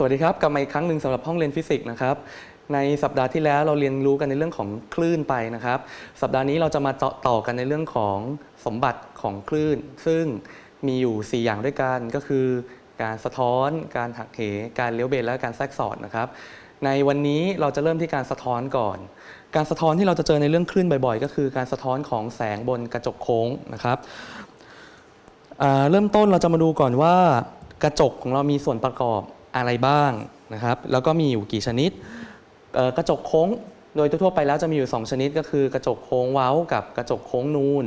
สวัสดีครับ กลับมาอีกครั้งหนึ่งสำหรับห้องเรียนฟิสิกส์นะครับ ในสัปดาห์ที่แล้วเราเรียนรู้กันในเรื่องของคลื่นไปนะครับ สัปดาห์นี้เราจะมาต่อต่อกันในเรื่องของสมบัติของคลื่น ซึ่งมีอยู่ 4 อย่างด้วยกันก็คือ การสะท้อน การหักเห การเลี้ยวเบนและการแทรกสอดนะครับ ในวันนี้เราจะเริ่มที่การสะท้อนก่อน การสะท้อนที่เราจะเจอในเรื่องคลื่นบ่อยๆ ก็คือการสะท้อนของแสงบนกระจกโค้งนะครับเริ่มต้นเราจะมาดูก่อนว่ากระจกของเรามีส่วนประกอบ อะไรบ้างนะครับ แล้วก็มีอยู่กี่ชนิด กระจกโค้งโดยทั่วไปแล้วจะมีอยู่ 2 ชนิดก็คือกระจกโค้งเว้า กับกระจกโค้งนูน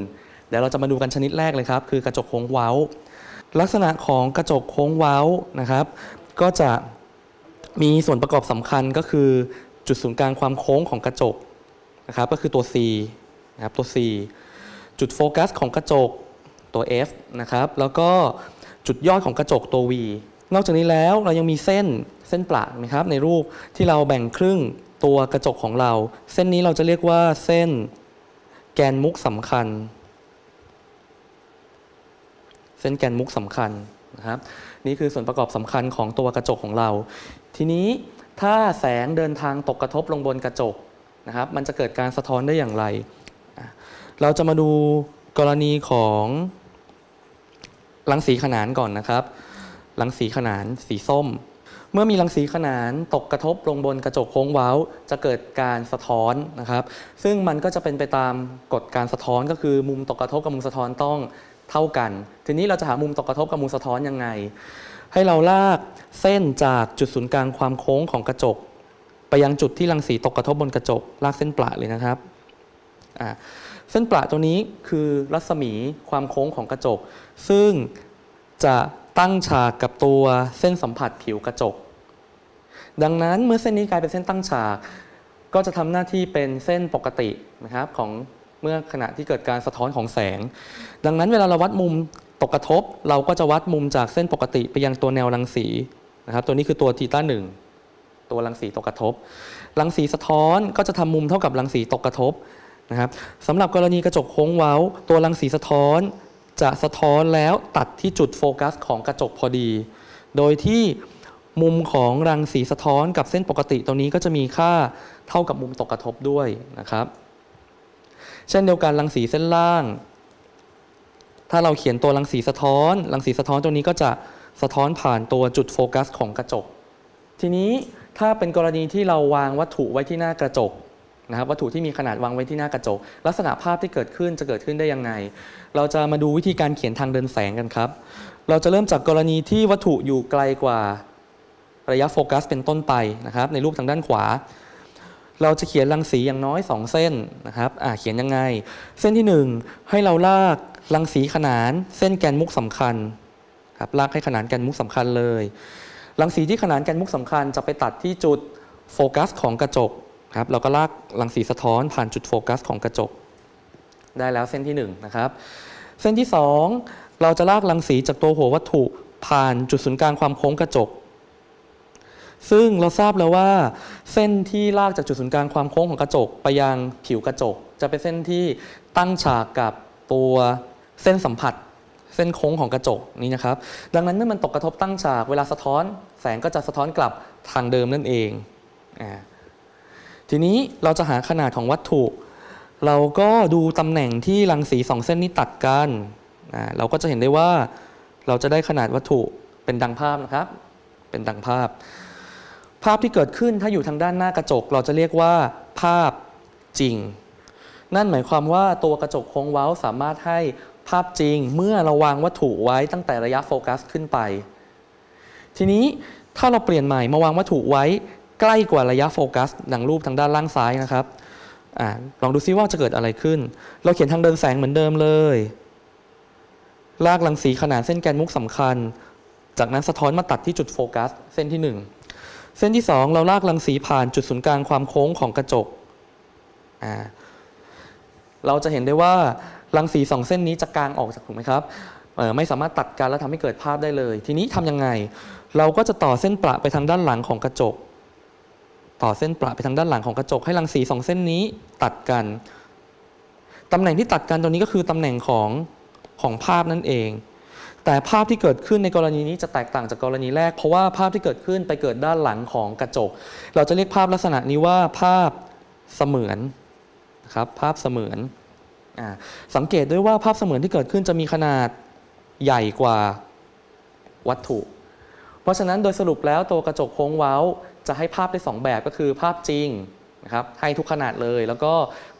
เดี๋ยวเราจะมาดูกันชนิดแรกเลยครับคือกระจกโค้งเว้า ลักษณะของกระจกโค้งเว้านะครับ ก็จะมีส่วนประกอบสำคัญก็คือจุดศูนย์กลางความโค้งของกระจกนะครับก็คือตัว C นะครับตัว C จุดโฟกัสของกระจกตัว F นะครับแล้วก็จุดยอดของกระจกตัว V นอกจากนี้แล้วเรายังมีเส้นเส้นประนะครับในรูปที่เราแบ่งครึ่งตัวกระจกของเรา เส้นนี้เราจะเรียกว่าเส้นแกนมุกสำคัญ เส้นแกนมุกสำคัญนะครับนี่คือส่วนประกอบสำคัญของตัวกระจกของเรา ทีนี้ถ้าแสงเดินทางตกกระทบลงบนกระจกนะครับมันจะเกิดการสะท้อนได้อย่างไร เราจะมาดูกรณีของรังสีขนานก่อนนะครับ รังสีขนานสีส้ม เมื่อมีรังสีขนานตกกระทบลงบนกระจกโค้งเว้า จะเกิดการสะท้อนนะครับ ซึ่งมันก็จะเป็นไปตามกฎการสะท้อนก็คือมุมตกกระทบกับมุมสะท้อนต้องเท่ากัน ทีนี้เราจะหามุมตกกระทบกับมุมสะท้อนยังไง ให้เราลากเส้นจากจุดศูนย์กลางความโค้งของกระจก ไปยังจุดที่รังสีตกกระทบบนกระจก ลากเส้นประเลยนะครับเส้นประตัวนี้คือรัศมีความโค้งของกระจก ซึ่งจะ ตั้งฉากกับตัวเส้นสัมผัสผิวกระจก ดังนั้นเมื่อเส้นนี้กลายเป็นเส้นตั้งฉาก ก็จะทำหน้าที่เป็นเส้นปกตินะครับของเมื่อขณะที่เกิดการสะท้อนของแสง ดังนั้นเวลาเราวัดมุมตกกระทบ เราก็จะวัดมุมจากเส้นปกติไปยังตัวแนวรังสีนะครับ ตัวนี้คือตัวทีต้าหนึ่งตัวรังสีตกกระทบ รังสีสะท้อนก็จะทำมุมเท่ากับรังสีตกกระทบนะครับสำหรับกรณีกระจกโค้งเว้า ตัวรังสีสะท้อน จะสะท้อนแล้วตัดที่จุดโฟกัสของกระจกพอดี โดยที่มุมของรังสีสะท้อนกับเส้นปกติตัวนี้ก็จะมีค่าเท่ากับมุมตกกระทบด้วยนะครับ เช่นเดียวกันรังสีเส้นล่าง ถ้าเราเขียนตัวรังสีสะท้อน รังสีสะท้อนตัวนี้ก็จะสะท้อนผ่านตัวจุดโฟกัสของกระจก ทีนี้ถ้าเป็นกรณีที่เราวางวัตถุไว้ที่หน้ากระจก นะครับวัตถุที่มีขนาดวางไว้ที่หน้ากระจก ลักษณะภาพที่เกิดขึ้นจะเกิดขึ้นได้ยังไง เราจะมาดูวิธีการเขียนทางเดินแสงกันครับ เราจะเริ่มจากกรณีที่วัตถุอยู่ไกลกว่าระยะโฟกัสเป็นต้นไปนะครับ ในรูปทางด้านขวา เราจะเขียนรังสีอย่างน้อย 2 เส้นนะครับอ่าเขียนยังไง เส้นที่ 1 ให้เราลากรังสีขนานเส้นแกนมุกสำคัญครับลากให้ขนานแกนมุกสำคัญเลยรังสีที่ขนานแกนมุกสำคัญจะไปตัดที่จุดโฟกัสของกระจก ครับเราก็ลากรังสีสะท้อนผ่านจุดโฟกัสของกระจก ได้แล้วเส้นที่1นงนะครับ เส้นที่ 2 เราจะลากรังสีจากตัวหัววัตถุผ่านจุดศูนย์กลางความโค้งกระจก ซึ่งเราทราบแล้วว่า เส้นที่ลากจากจุดศูนย์กลางความโค้งของกระจก ไปยังผิวกระจก จะเป็นเส้นที่ตั้งฉากกับตัวเส้นสัมผัส เส้นโค้งของกระจกนี้นะครับ ดังนั้นเมื่อมันตกกระทบตั้งฉากเวลาสะท้อน แสงก็จะสะท้อนกลับทางเดิมนั่นเองอ่า ทีนี้เราจะหาขนาดของวัตถุ เราก็ดูตำแหน่งที่รังสีสองเส้นนี้ตัดกันเราก็จะเห็นได้ว่าเราจะได้ขนาดวัตถุเป็นดังภาพนะครับ เป็นดังภาพ ภาพที่เกิดขึ้นถ้าอยู่ทางด้านหน้ากระจก เราจะเรียกว่าภาพจริง นั่นหมายความว่าตัวกระจกโค้งเว้าสามารถให้ภาพจริงเมื่อเราวางวัตถุไว้ตั้งแต่ระยะโฟกัสขึ้นไป ทีนี้ถ้าเราเปลี่ยนใหม่มาวางวัตถุไว้ ใกล้กว่าระยะโฟกัสดังรูปทางด้านล่างซ้ายนะครับอลองดูซิว่าจะเกิดอะไรขึ้น เราเขียนทางเดินแสงเหมือนเดิมเลย ลากรังสีขนาดเส้นแกนมุกสำคัญ จากนั้นสะท้อนมาตัดที่จุดโฟกัส เส้นที่ 1 เส้นที่ 2 เราลากรังสีผ่านจุดศูนย์กลางความโค้งของกระจก เราจะเห็นได้ว่ารังสีสองเส้นนี้จะกลางออกจากถูกไหมครับไม่สามารถตัดกันแล้วทำให้เกิดภาพได้เลย ทีนี้ทำยังไง เราก็จะต่อเส้นประไปทางด้านหลังของกระจก ต่อเส้นประไปทางด้านหลังของกระจกให้รังสีสองเส้นนี้ตัดกัน ตำแหน่งที่ตัดกันตรงนี้ก็คือตำแหน่งของของภาพนั่นเอง แต่ภาพที่เกิดขึ้นในกรณีนี้จะแตกต่างจากกรณีแรก เพราะว่าภาพที่เกิดขึ้นไปเกิดด้านหลังของกระจก เราจะเรียกภาพลักษณะนี้ว่าภาพเสมือนนะครับภาพเสมือนอสังเกตด้วยว่าภาพเสมือนที่เกิดขึ้นจะมีขนาดใหญ่กว่าวัตถุ เพราะฉะนั้นโดยสรุปแล้วตัวกระจกโค้งเว้า จะให้ภาพได้สองแบบก็คือภาพจริงนะครับให้ทุกขนาดเลย แล้วก็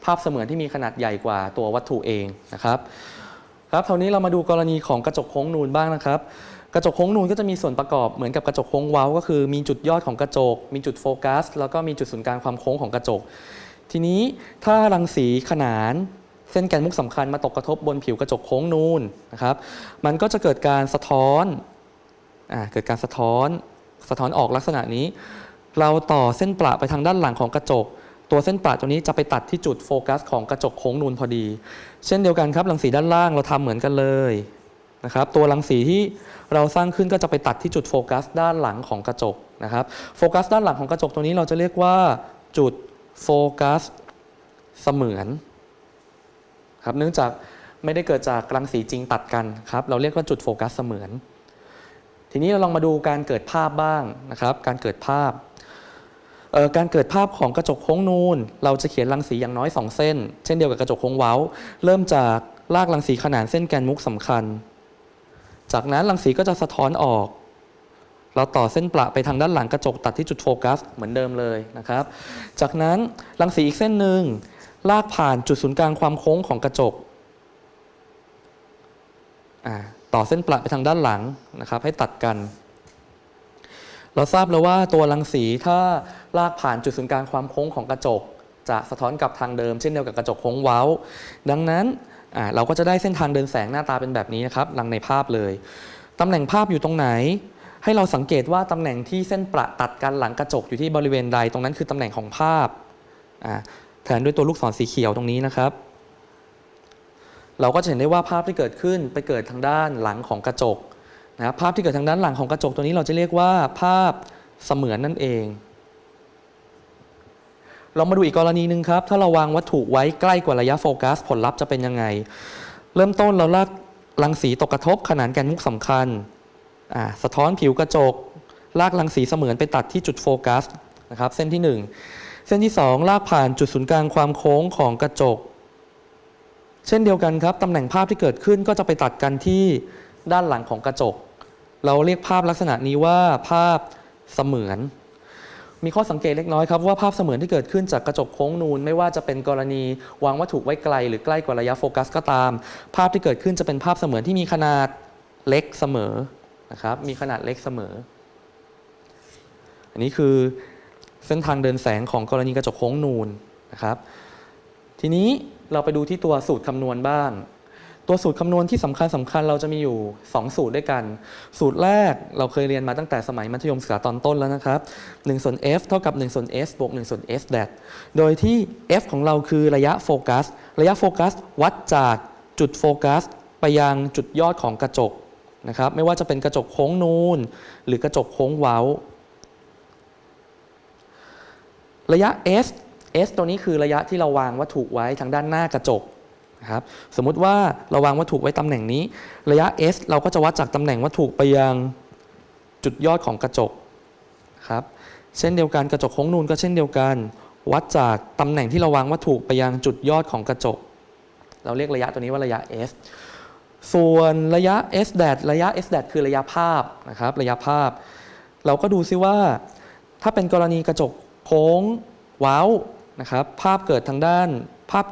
ภาพเสมือนที่มีขนาดใหญ่กว่าตัววัตถุเองนะครับครับครานี้เรามาดูกรณีของกระจกโค้งนูนบ้างนะครับ กระจกโค้งนูนก็จะมีส่วนประกอบเหมือนกับกระจกโค้งเว้า ก็คือมีจุดยอดของกระจก มีจุดโฟกัส แล้วก็มีจุดศูนย์กลางความโค้งของกระจก ทีนี้ถ้ารังสีขนานเส้นแกนมุกสำคัญมาตกกระทบบนผิวกระจกโค้งนูนนะครับ มันก็จะเกิดการสะท้อนอ่าเกิดการสะท้อน สะท้อนออกลักษณะนี้ เราต่อเส้นประไปทางด้านหลังของกระจก ตัวเส้นประตัวนี้จะไปตัดที่จุดโฟกัสของกระจกโค้งนูนพอดี เช่นเดียวกันครับรังสีด้านล่างเราทำเหมือนกันเลยนะครับตัวรังสีที่เราสร้างขึ้นก็จะไปตัดที่จุดโฟกัสด้านหลังของกระจกนะครับโฟกัสด้านหลังของกระจกตัวนี้เราจะเรียกว่าจุดโฟกัสเสมือนครับเนื่องจากไม่ได้เกิดจากรังสีจริงตัดกันครับเราเรียกว่าจุดโฟกัสเสมือน ทีนี้เราลองมาดูการเกิดภาพบ้างนะครับ การเกิดภาพ การเกิดภาพของกระจกโค้งนูน เราจะเขียนรังสีอย่างน้อย 2 เส้น เช่นเดียวกับกระจกโค้งเว้า เริ่มจากลากรังสีขนานเส้นแกนมุกสำคัญ จากนั้นรังสีก็จะสะท้อนออก เราต่อเส้นประไปทางด้านหลังกระจกตัดที่จุดโฟกัสเหมือนเดิมเลยนะครับ จากนั้นรังสีอีกเส้นหนึ่งลากผ่านจุดศูนย์กลางความโค้งของกระจกอ่า ต่อเส้นประไปทางด้านหลังนะครับ ให้ตัดกัน เราทราบแล้วว่าตัวรังสีถ้าลากผ่านจุดศูนย์กลางความโค้งของกระจก จะสะท้อนกลับทางเดิมเช่นเดียวกับกระจกโค้งเว้า ดังนั้นเราก็จะได้เส้นทางเดินแสงหน้าตาเป็นแบบนี้นะครับดังในภาพเลยตำแหน่งภาพอยู่ตรงไหน ให้เราสังเกตว่าตำแหน่งที่เส้นประตัดกันหลังกระจกอยู่ที่บริเวณใดตรงนั้นคือตำแหน่งของภาพแทนด้วยตัวลูกศรสีเขียวตรงนี้นะครับ เราก็จะเห็นได้ว่าภาพที่เกิดขึ้นไปเกิดทางด้านหลังของกระจกนะครับภาพที่เกิดทางด้านหลังของกระจกตัวนี้เราจะเรียกว่าภาพเสมือนนั่นเองเรามาดูอีกกรณีหนึ่งครับ ถ้าเราวางวัตถุไว้ใกล้กว่าระยะโฟกัส ผลลัพธ์จะเป็นยังไง เริ่มต้นเราลากรังสีตกกระทบขนานแกนมุกสำคัญ สะท้อนผิวกระจก ลากรังสีเสมือนไปตัดที่จุดโฟกัสนะครับ เส้นที่ 1 เส้นที่ 2 ลากผ่านจุดศูนย์กลางความโค้งของกระจก เช่นเดียวกันครับตำแหน่งภาพที่เกิดขึ้นก็จะไปตัดกันที่ด้านหลังของกระจก เราเรียกภาพลักษณะนี้ว่าภาพเสมือน มีข้อสังเกตเล็กน้อยครับว่าภาพเสมือนที่เกิดขึ้นจากกระจกโค้งนูน ไม่ว่าจะเป็นกรณีวางวัตถุไว้ไกล หรือใกล้กว่าระยะโฟกัสก็ตาม ภาพที่เกิดขึ้นจะเป็นภาพเสมือนที่มีขนาดเล็กเสมอนะครับมีขนาดเล็กเสมอ อันนี้คือเส้นทางเดินแสงของกรณีกระจกโค้งนูนนะครับ ทีนี้ เราไปดูที่ตัวสูตรคำนวณบ้าง ตัวสูตรคำนวณที่สำคัญสำคัญเราจะมีอยู่ 2 สูตรด้วยกัน สูตรแรกเราเคยเรียนมาตั้งแต่สมัยมัธยมศึกษาตอนต้นแล้วนะครับ1ส่วน f เท่ากับ1ส่วน s บวก1ส่วน s แดดโดยที่ f ของเราคือระยะโฟกัส ระยะโฟกัส วัดจากจุดโฟกัส ไปยังจุดยอดของกระจกนะครับ ไม่ว่าจะเป็นกระจกโค้งนูนหรือกระจกโค้งเว้า ระยะ s s ตัวนี้คือระยะที่เราวางวัตถุไว้ทางด้านหน้ากระจกนะครับสมมุติว่าเราวางวัตถุไว้ตำแหน่งนี้ ระยะ s เราก็จะวัดจากตำแหน่งวัตถุไปยังจุดยอดของกระจกครับเช่นเดียวกันกระจกโค้งนูนก็เช่นเดียวกัน วัดจากตำแหน่งที่เราวางวัตถุไปยังจุดยอดของกระจก เราเรียกระยะตัวนี้ว่าระยะ s ส่วนระยะ s แดดระยะ s แดดคือระยะภาพนะครับระยะภาพ เราก็ดูซิว่า ถ้าเป็นกรณีกระจกโค้งว้าว นะครับ ภาพเกิดทางด้านภาพ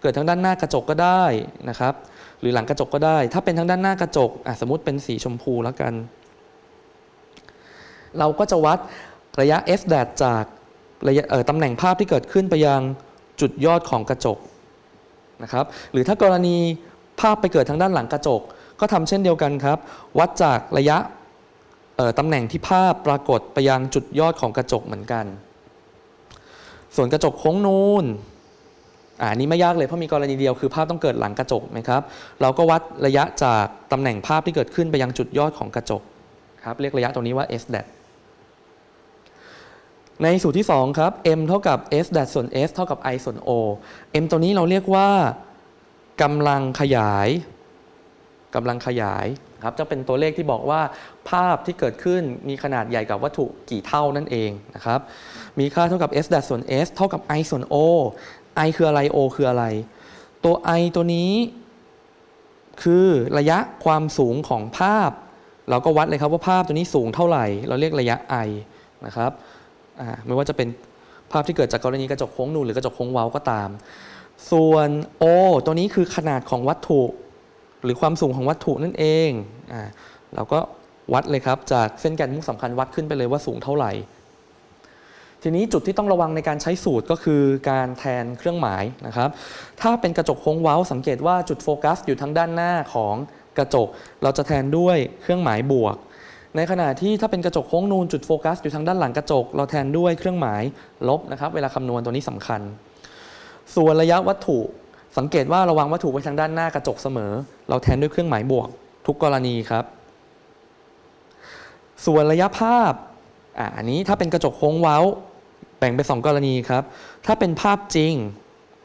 เกิดทางด้านหน้ากระจกก็ได้นะครับ หรือหลังกระจกก็ได้ ถ้าเป็นทางด้านหน้ากระจกอะสมมติเป็นสีชมพูแล้วกัน เราก็จะวัดระยะ s แดดจากระยะเอ่อตำแหน่งภาพที่เกิดขึ้นไปยังจุดยอดของกระจกนะครับ หรือถ้ากรณีภาพไปเกิดทางด้านหลังกระจก ก็ทำเช่นเดียวกันครับ วัดจากระยะตำแหน่งที่ภาพปรากฏไปยังจุดยอดของกระจกเหมือนกัน ส่วนกระจกโค้งนูนอ่าอันนี้ไม่ยากเลยเพราะมีกรณีเดียวคือภาพต้องเกิดหลังกระจกนะครับ เราก็วัดระยะจากตำแหน่งภาพที่เกิดขึ้นไปยังจุดยอดของกระจกครับเรียกระยะตรงนี้ว่า s d a t ในสูตรที่ 2 ครับ m เท่ากับ s d a t ส่วน s เท่ากับ i ส่วน o m ตัวนี้เราเรียกว่ากำลังขยาย กำลังขยายครับจะเป็นตัวเลขที่บอกว่าภาพที่เกิดขึ้นมีขนาดใหญ่กับวัตถุกี่เท่านั่นเองนะครับมีค่าเท่ากับ s ส่วน s เท่ากับ i ส่วน o i คืออะไร o คืออะไร ตัว i ตัวนี้ คือระยะความสูงของภาพ เราก็วัดเลยครับว่าภาพตัวนี้สูงเท่าไหร่ เราเรียกระยะ i นะครับไม่ว่าจะเป็นภาพที่เกิดจากกรณีกระจกโค้งนูนหรือกระจกโค้งเว้าก็ตาม ส่วน o ตัวนี้คือขนาดของวัตถุ หรือความสูงของวัตถุนั่นเองอ่าเราก็วัดเลยครับ จากเส้นแกนมุกสำคัญวัดขึ้นไปเลยว่าสูงเท่าไหร่ ทีนี้จุดที่ต้องระวังในการใช้สูตรก็คือการแทนเครื่องหมายนะครับ ถ้าเป็นกระจกโค้งเว้า สังเกตว่าจุดโฟกัสอยู่ทางด้านหน้าของกระจก เราจะแทนด้วยเครื่องหมายบวก ในขณะที่ถ้าเป็นกระจกโค้งนูนจุดโฟกัสอยู่ทางด้านหลังกระจก เราแทนด้วยเครื่องหมายลบนะครับ เวลาคำนวณตัวนี้สำคัญ ส่วนระยะวัตถุ สังเกตว่าระวังวัตถุไว้ทางด้านหน้ากระจกเสมอ เราแทนด้วยเครื่องหมายบวก ทุกกรณีครับ ส่วนระยะภาพอะอันนี้ถ้าเป็นกระจกโค้งเว้า แบ่งเป็นสองกรณีครับ ถ้าเป็นภาพจริง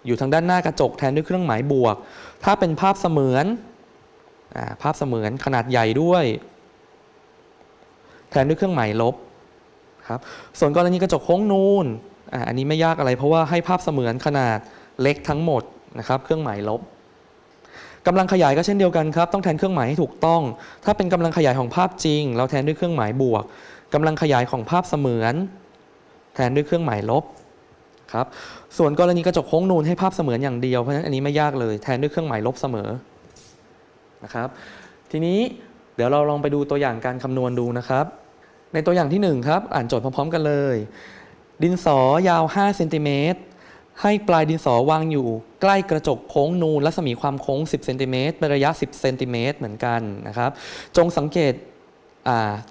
อยู่ทางด้านหน้ากระจกแทนด้วยเครื่องหมายบวก ถ้าเป็นภาพเสมือนอาภาพเสมือนขนาดใหญ่ด้วย แทนด้วยเครื่องหมายลบครับส่วนกรณีกระจกโค้งนูนอ่าอันนี้ไม่ยากอะไรเพราะว่าให้ภาพเสมือนขนาดเล็กทั้งหมด นะครับเครื่องหมายลบกำลังขยายก็เช่นเดียวกันครับ ต้องแทนเครื่องหมายให้ถูกต้อง ถ้าเป็นกำลังขยายของภาพจริง เราแทนด้วยเครื่องหมายบวกกำลังขยายของภาพเสมือน แทนด้วยเครื่องหมายลบครับส่วนกรณีกระจกโค้งนูนให้ภาพเสมือนอย่างเดียวเพราะฉะนั้นอันนี้ไม่ยากเลยแทนด้วยเครื่องหมายลบเสมอนะครับทีนี้เดี๋ยวเราลองไปดูตัวอย่างการคำนวณดูนะครับ ในตัวอย่างที่1ครับอ่านโจทย์พร้อมๆกันเลย ดินสอยาว5เซนติเมตร ให้ปลายดินสอวางอยู่ ใกล้กระจกโค้งนูนรัศมีความโค้ง 10เซนติเมตรเป็นระยะ 10เซนติเมตรเหมือนกันนะครับ จงสังเกต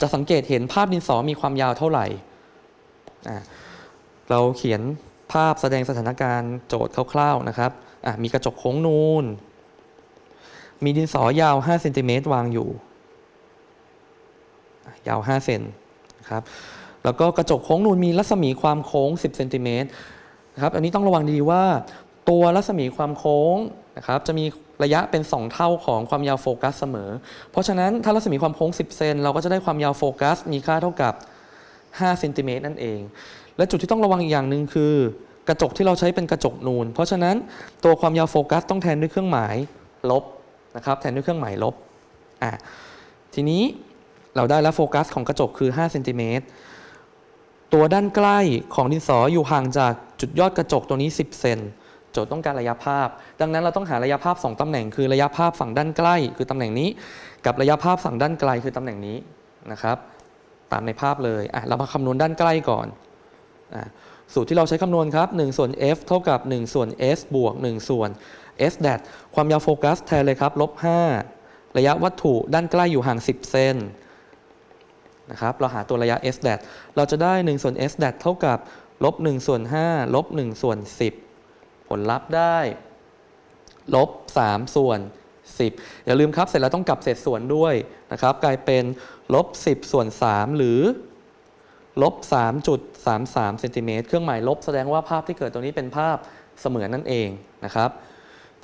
จะสังเกตเห็นภาพดินสอมีความยาวเท่าไหร่ เราเขียนภาพแสดงสถานการณ์โจทย์คร่าวๆนะครับ มีกระจกโค้งนูน มีดินสอยาว5เซนติเมตรวางอยู่ ยาว5เซนนะครับ แล้วก็กระจกโค้งนูนมีรัศมีความโค้ง 10เซนติเมตร นะครับอันนี้ต้องระวังดีว่า ตัวรัศมีความโค้งนะครับจะมีระยะเป็น 2 เท่าของความยาวโฟกัสเสมอ เพราะฉะนั้นถ้ารัศมีความโค้ง 10 เซนเราก็จะได้ความยาวโฟกัสมีค่าเท่ากับ5เซนติเมตรนั่นเอง และจุดที่ต้องระวังอีกอย่างหนึ่งคือกระจกที่เราใช้เป็นกระจกนูน เพราะฉะนั้นตัวความยาวโฟกัสต้องแทนด้วยเครื่องหมายลบนะครับแทนด้วยเครื่องหมายลบอะทีนี้เราได้แล้วโฟกัสของกระจกคือ5เซนติเมตร ตัวด้านใกล้ของดินสออยู่ห่างจากจุดยอดกระจกตัวนี้ 10 เซนโจทย์ต้องการระยะภาพ ดังนั้นเราต้องหาระยะภาพ 2ตำแหน่ง คือระยะภาพฝั่งด้านใกล้ คือตำแหน่งนี้ กับระยะภาพฝั่งด้านไกลคือตำแหน่งนี้นะครับ ตามในภาพเลยอะเรามาคำนวณด้านใกล้ก่อนอะสูตรที่เราใช้คำนวณครับ 1 ส่วน f เท่ากับ 1 ส่วน s บวก 1 ส่วน s d a t ความยาวโฟกัสแทนเลยครับลบ5ระยะวัตถุด้านใกล้อยู่ห่าง 10 เซน นะครับเราหาตัวระยะ s d a t เราจะได้ 1 ส่วน s d a t เท่ากับลบ1ส่วน5ลบ1ส่วน10 ผลลัพธ์ได้ลบ3ส่วน 10 อย่าลืมครับเสร็จแล้วต้องกลับเศษส่วนด้วยนะครับ กลายเป็นลบ10 ส่วน 3 หรือลบ3.33เซนติเมตรเครื่องหมายลบแสดงว่าภาพที่เกิดตรงนี้เป็นภาพเสมือนนั่นเองนะครับ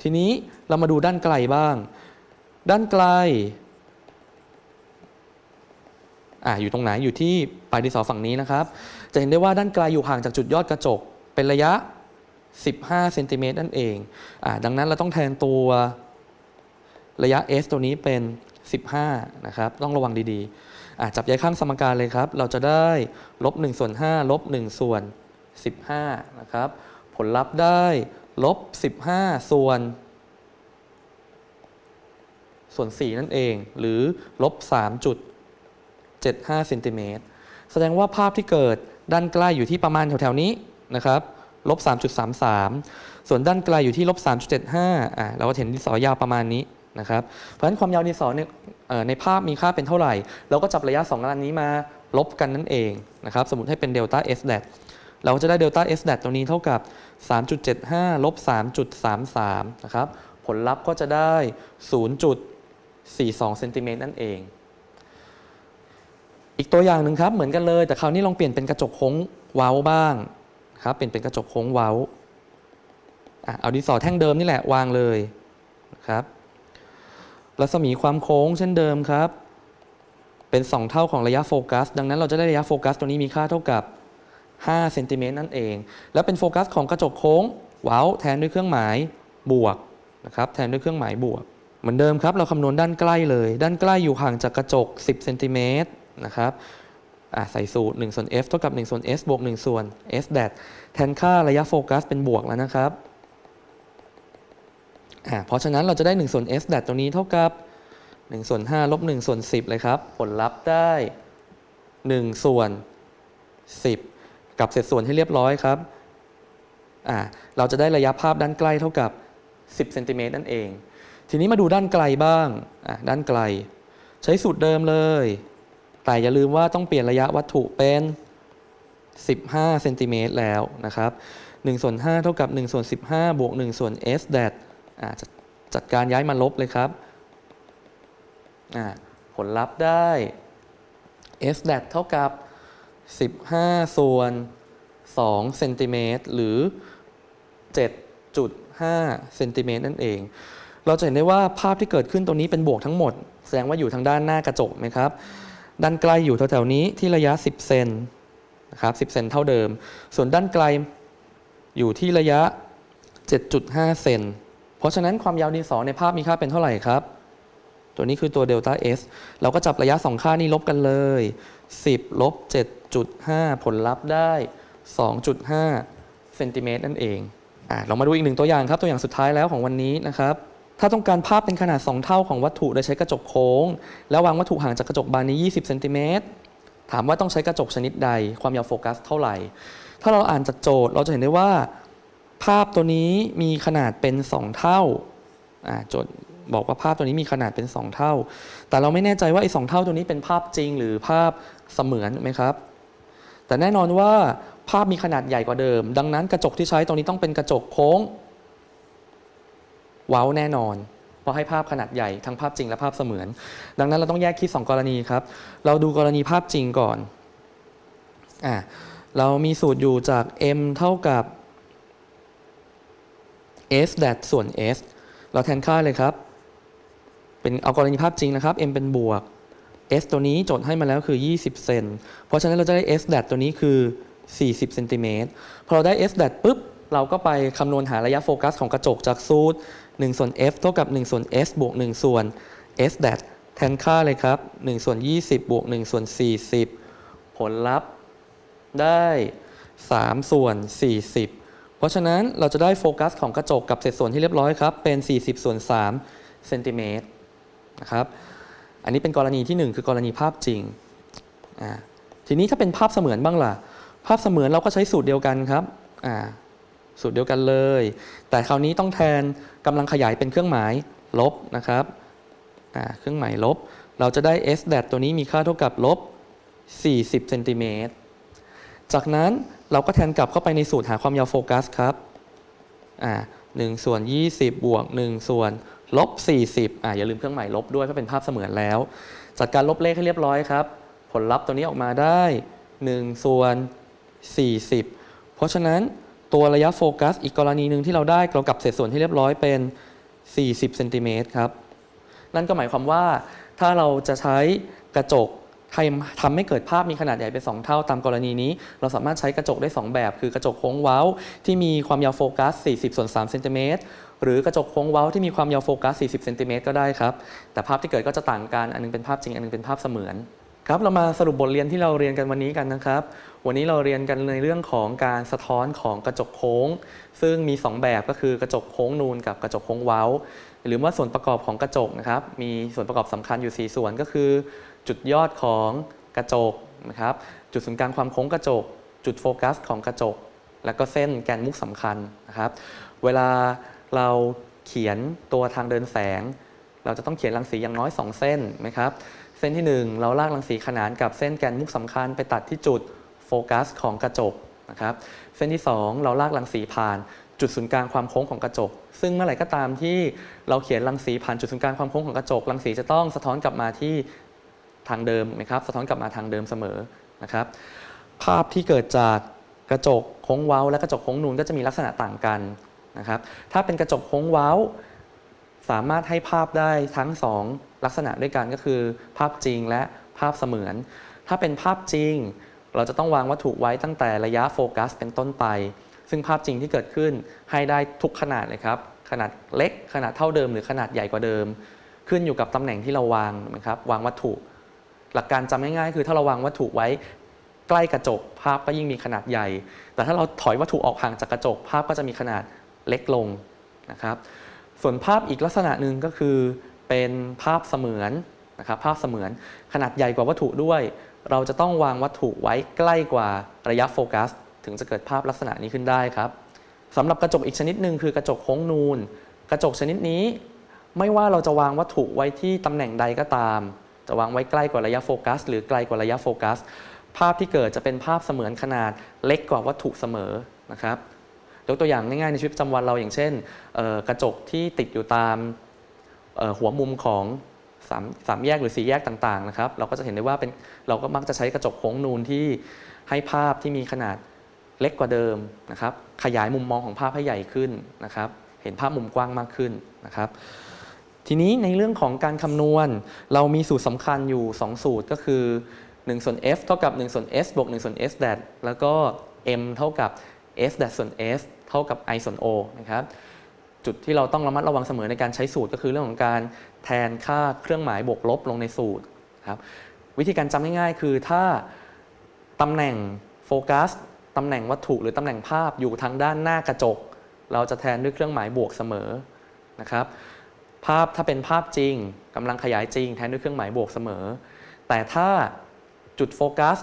ทีนี้เรามาดูด้านไกลบ้าง ด้านไกล อ่าอยู่ตรงไหนอยู่ที่ปลายดินสอฝั่งนี้นะครับ จะเห็นได้ว่าด้านไกลอยู่ห่างจากจุดยอดกระจก เป็นระยะ 15เซนติเมตรนั่นเองอ่าดังนั้นเราต้องแทนตัวระยะ s ตัวนี้เป็น 15 นะครับ ต้องระวังดีๆจับย้ายข้างสมการเลยครับ เราจะได้ลบ1ส่วน5ลบ1ส่วน 15 นะครับ ผลลัพธ์ได้ลบ 15 ส่วน ส่วน 4 นั่นเอง หรือลบ 7.5เซนติเมตรแสดงว่าภาพที่เกิดด้านใกล้อยู่ที่ประมาณแถวๆนี้นะครับลบ3.33 ส่วนด้านไกลอยู่ที่ลบ3.75อ่าเราก็เห็นดินสอยาวประมาณนี้นะครับ เพราะฉะนั้นความยาวดินสอในในภาพมีค่าเป็นเท่าไหร่ เราก็จับระยะ2อันนี้มาลบกันนั่นเองนะครับ สมมติให้เป็นเดลต้า s d a t เราก็จะได้เดลต้า s d a t ตรงนี้เท่ากับ 3.75 ลบ 3.33 นะครับ ผลลัพธ์ก็จะได้ 0.42เซนติเมตรนั่นเอง อีกตัวอย่างหนึ่งครับเหมือนกันเลย แต่คราวนี้ลองเปลี่ยนเป็นกระจกโค้งเว้าบ้างครับเปลี่ยนเป็นกระจกโค้งเว้าเอาดินสอแท่งเดิมนี่แหละวางเลยครับรัศมีความโค้งเช่นเดิมครับ เป็น 2 เท่าของระยะโฟกัส ดังนั้นเราจะได้ระยะโฟกัสตัวนี้มีค่าเท่ากับ5เซนติเมตรนั่นเอง แล้วเป็นโฟกัสของกระจกโค้งว้าวแทนด้วยเครื่องหมายบวกนะครับแทนด้วยเครื่องหมายบวก เหมือนเดิมครับ เราคำนวณด้านใกล้เลย ด้านใกล้อยู่ห่างจากกระจก 10เซนติเมตร นะครับใส่สูตร1ส่วน f เท่ากับ1ส่วน s บวก1ส่วน s แดดแทนค่าระยะโฟกัสเป็นบวกแล้วนะครับเพราะฉะนั้นเราจะได้1ส่วน s แดดตัวนี้เท่ากับ1ส่วน5ลบ1ส่วน10 เลยครับ ผลลัพธ์ได้1ส่วน 10 กับเศษส่วนให้เรียบร้อยครับ เราจะได้ระยะภาพด้านใกล้เท่ากับ 10เซนติเมตรนั่นเอง ทีนี้มาดูด้านไกลบ้าง ด้านไกล ใช้สูตรเดิมเลย แต่อย่าลืมว่าต้องเปลี่ยนระยะวัตถุเป็น 15เซนติเมตรแล้วนะครับ1ส่วน5เท่ากับ1ส่วน15 บวก1ส่วน s แดดอ่าจัดจัดการย้ายมาลบเลยครับ ผลลัพธ์ได้ s แดดเท่ากับ 15 ส่วน2เซนติเมตรหรือ 7.5เซนติเมตรนั่นเอง เราจะเห็นได้ว่าภาพที่เกิดขึ้นตรงนี้เป็นบวกทั้งหมด แสดงว่าอยู่ทางด้านหน้ากระจกไหมครับ ด้านไกลอยู่แถวๆนี้ที่ระยะ 10 เซนนะครับ 10 เซนเท่าเดิม ส่วนด้านไกลอยู่ที่ระยะ 7.5 เซน เพราะฉะนั้นความยาวดินสอในภาพมีค่าเป็นเท่าไหร่ครับ ตัวนี้คือตัวเดลต้า S เราก็จับระยะ 2 ค่านี้ลบกันเลย 10 ลบ 7.5 ผลลัพธ์ได้ 2.5 เซนติเมตรนั่นเองอ่เรามาดูอีกหนึ่งตัวอย่างครับ ตัวอย่างสุดท้ายแล้วของวันนี้นะครับ ถ้าต้องการภาพเป็นขนาด 2 เท่าของวัตถุโดยใช้กระจกโค้ง แล้ววางวัตถุห่างจากกระจกบานนี้ 20 เซนติเมตร ถามว่าต้องใช้กระจกชนิดใด ความยาวโฟกัสเท่าไหร่ ถ้าเราอ่านจากโจทย์เราจะเห็นได้ว่า ภาพตัวนี้มีขนาดเป็น 2 เท่า โจทย์บอกว่าภาพตัวนี้มีขนาดเป็น 2 เท่า แต่เราไม่แน่ใจว่าไอ้สเท่าตัวนี้เป็นภาพจริง หรือภาพเสมือนไหมครับ แต่แน่นอนว่าภาพมีขนาดใหญ่กว่าเดิม ดังนั้นกระจกที่ใช้ตรงนี้ต้องเป็นกระจกโค้ง ว้าวแน่นอน เพราะให้ภาพขนาดใหญ่ทั้งภาพจริงและภาพเสมือน ดังนั้นเราต้องแยกคิด 2 กรณีครับ เราดูกรณีภาพจริงก่อนอะเรามีสูตรอยู่จาก m เท่ากับ s แดดส่วน s เราแทนค่าเลยครับ เป็นเอากรณีภาพจริงนะครับ m เป็นบวก s ตัวนี้โจทย์ให้มาแล้วคือ 20 เซน เพราะฉะนั้นเราจะได้ s แดดตัวนี้คือ 40 เซนติเมตร พอเราได้ s แดดปุ๊บ เราก็ไปคำนวณหาระยะโฟกัสของกระจกจากสูตร 1 ส่วน f เท่ากับ 1 ส่วน s บวก 1 ส่วน s แดดแทนค่าเลยครับ 1 ส่วน 20 บวก 1 ส่วน 40 ผลลัพธ์ได้ 3 ส่วน 40 เพราะฉะนั้นเราจะได้โฟกัสของกระจกกับเศษส่วนที่เรียบร้อยครับ เป็น 40 ส่วน3เซนติเมตรนะครับ อันนี้เป็นกรณีที่ 1 คือกรณีภาพจริง ทีนี้ถ้าเป็นภาพเสมือนบ้างล่ะ ภาพเสมือนเราก็ใช้สูตรเดียวกันครับอ่า สูตรเดียวกันเลย แต่คราวนี้ต้องแทนกำลังขยายเป็นเครื่องหมายลบนะครับเครื่องหมายลบ เราจะได้ s แดตัวนี้มีค่าเท่ากับลบ 40เซนติเมตรจากนั้นเราก็แทนกลับเข้าไปในสูตรหาความยาวโฟกัสครับอ่าหนึ่งส่วน 20 บวก 1 ส่วนลบ 40อ่าอย่าลืมเครื่องหมายลบด้วยเพราะเป็นภาพเสมือนแล้ว จัดการลบเลขให้เรียบร้อยครับ ผลลัพธ์ตัวนี้ออกมาได้ 1 ส่วน 40 เพราะฉะนั้น ตัวระยะโฟกัส อีกกรณีหนึ่งที่เราได้เรากลับเศษส่วนที่เรียบร้อยเป็น 40เซนติเมตรครับ นั่นก็หมายความว่าถ้าเราจะใช้กระจกทำทำให้เกิดภาพมีขนาดใหญ่เป็น 2 เท่าตามกรณีนี้ เราสามารถใช้กระจกได้ 2 แบบ คือกระจกโค้งเว้า ที่มีความยาวโฟกัส 40ส่วน3เซนติเมตรหรือกระจกโค้งเว้าที่มีความยาวโฟกัส 40เซนติเมตรก็ได้ครับ แต่ภาพที่เกิดก็จะต่างกัน อันนึงเป็นภาพจริง อันนึงเป็นภาพเสมือน ครับเรามาสรุปบทเรียนที่เราเรียนกันวันนี้กันนะครับ วันนี้เราเรียนกันในเรื่องของการสะท้อนของกระจกโค้ง ซึ่งมี 2 แบบก็คือกระจกโค้งนูนกับกระจกโค้งเว้า หรือว่าส่วนประกอบของกระจกนะครับ มีส่วนประกอบสำคัญอยู่ 4 ส่วนก็คือ จุดยอดของกระจกนะครับ จุดศูนย์กลางความโค้งกระจก จุดโฟกัสของกระจก แล้วก็เส้นแกนมุกสำคัญนะครับ เวลาเราเขียนตัวทางเดินแสง เราจะต้องเขียนรังสีอย่างน้อย 2 เส้นนะครับ ส้นที่ 1 เราลากรังสีขนานกับเส้นแกนมุกสำคัญไปตัดที่จุดโฟกัสของกระจกนะครับเส้นที่ 2 เราลากรังสีผ่านจุดศูนย์กลางความโค้งของกระจก ซึ่งเมื่อไหร่ก็ตามที่เราเขียนรังสีผ่านจุดศูนย์กลางความโค้งของกระจก รังสีจะต้องสะท้อนกลับมาที่ทางเดิมนะครับ สะท้อนกลับมาทางเดิมเสมอนะครับ ภาพที่เกิดจากกระจกโค้งเว้า และกระจกโค้งนูนก็จะมีลักษณะต่างกันนะครับ ถ้าเป็นกระจกโค้งเว้า สามารถให้ภาพได้ทั้ง 2 ลักษณะด้วยกันก็คือ ภาพจริงและภาพเสมือน ถ้าเป็นภาพจริง เราจะต้องวางวัตถุไว้ตั้งแต่ระยะโฟกัสเป็นต้นไป ซึ่งภาพจริงที่เกิดขึ้นให้ได้ทุกขนาดเลยครับ ขนาดเล็ก ขนาดเท่าเดิม หรือขนาดใหญ่กว่าเดิม ขึ้นอยู่กับตำแหน่งที่เราวางนะครับวางวัตถุ หลักการจำง่ายๆ คือถ้าเราวางวัตถุไว้ใกล้กระจกภาพก็ยิ่งมีขนาดใหญ่ แต่ถ้าเราถอยวัตถุออกห่างจากกระจกภาพก็จะมีขนาดเล็กลงนะครับ ส่วนภาพอีกลักษณะหนึ่งก็คือเป็นภาพเสมือนนะครับภาพเสมือนขนาดใหญ่กว่าวัตถุด้วย เราจะต้องวางวัตถุไว้ใกล้กว่าระยะโฟกัส ถึงจะเกิดภาพลักษณะนี้ขึ้นได้ครับสำหรับกระจกอีกชนิดหนึ่งคือกระจกโค้งนูน กระจกชนิดนี้ ไม่ว่าเราจะวางวัตถุไว้ที่ตำแหน่งใดก็ตาม จะวางไว้ใกล้กว่าระยะโฟกัส หรือไกลกว่าระยะโฟกัส ภาพที่เกิดจะเป็นภาพเสมือนขนาดเล็กกว่าวัตถุเสมอนะครับ ยกตัวอย่างง่ายๆในชีวิตประจำวันเราอย่างเช่นกระจกที่ติดอยู่ตามหัวมุมของสามสามแยกหรือสี่แยกต่างๆนะครับเราก็จะเห็นได้ว่าเป็นเราก็มักจะใช้กระจกโค้งนูนที่ให้ภาพที่มีขนาดเล็กกว่าเดิมนะครับ ขยายมุมมองของภาพให้ใหญ่ขึ้นนะครับ เห็นภาพมุมกว้างมากขึ้นนะครับ ทีนี้ในเรื่องของการคำนวณ เรามีสูตรสำคัญอยู่ 2 สูตรก็คือ1ส่วน f เท่ากับ1ส่วน s บวก1ส่วน s แดดแล้วก็ m เท่ากับ s แดดส่วน s เท่ากับ i ส่วน o นะครับจุดที่เราต้องระมัดระวังเสมอในการใช้สูตรก็คือเรื่องของการแทนค่าเครื่องหมายบวกลบลงในสูตรครับวิธีการจำง่ายๆ คือถ้าตำแหน่งโฟกัสตำแหน่งวัตถุหรือตำแหน่งภาพอยู่ทางด้านหน้ากระจก เราจะแทนด้วยเครื่องหมายบวกเสมอนะครับภาพถ้าเป็นภาพจริงกำลังขยายจริง แทนด้วยเครื่องหมายบวกเสมอ แต่ถ้าจุดโฟกัส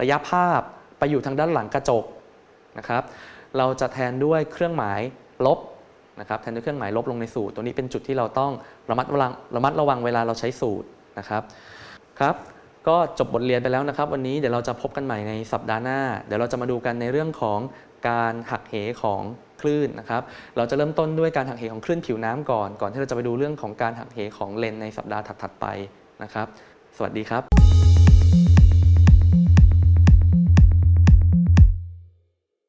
ระยะภาพไปอยู่ทางด้านหลังกระจก นะครับ เราจะแทนด้วยเครื่องหมายลบนะครับแทนด้วยเครื่องหมายลบลงในสูตร ตัวนี้เป็นจุดที่เราต้องระมัดระวังระมัดระวังเวลาเราใช้สูตรนะครับครับ ก็จบบทเรียนไปแล้วนะครับ วันนี้เดี๋ยวเราจะพบกันใหม่ในสัปดาห์หน้า เดี๋ยวเราจะมาดูกันในเรื่องของการหักเหของคลื่นนะครับ เราจะเริ่มต้นด้วยการหักเหของคลื่นผิวน้ำก่อน ก่อนที่เราจะไปดูเรื่องของการหักเหของเลนในสัปดาห์ถัดๆไปนะครับ สวัสดีครับ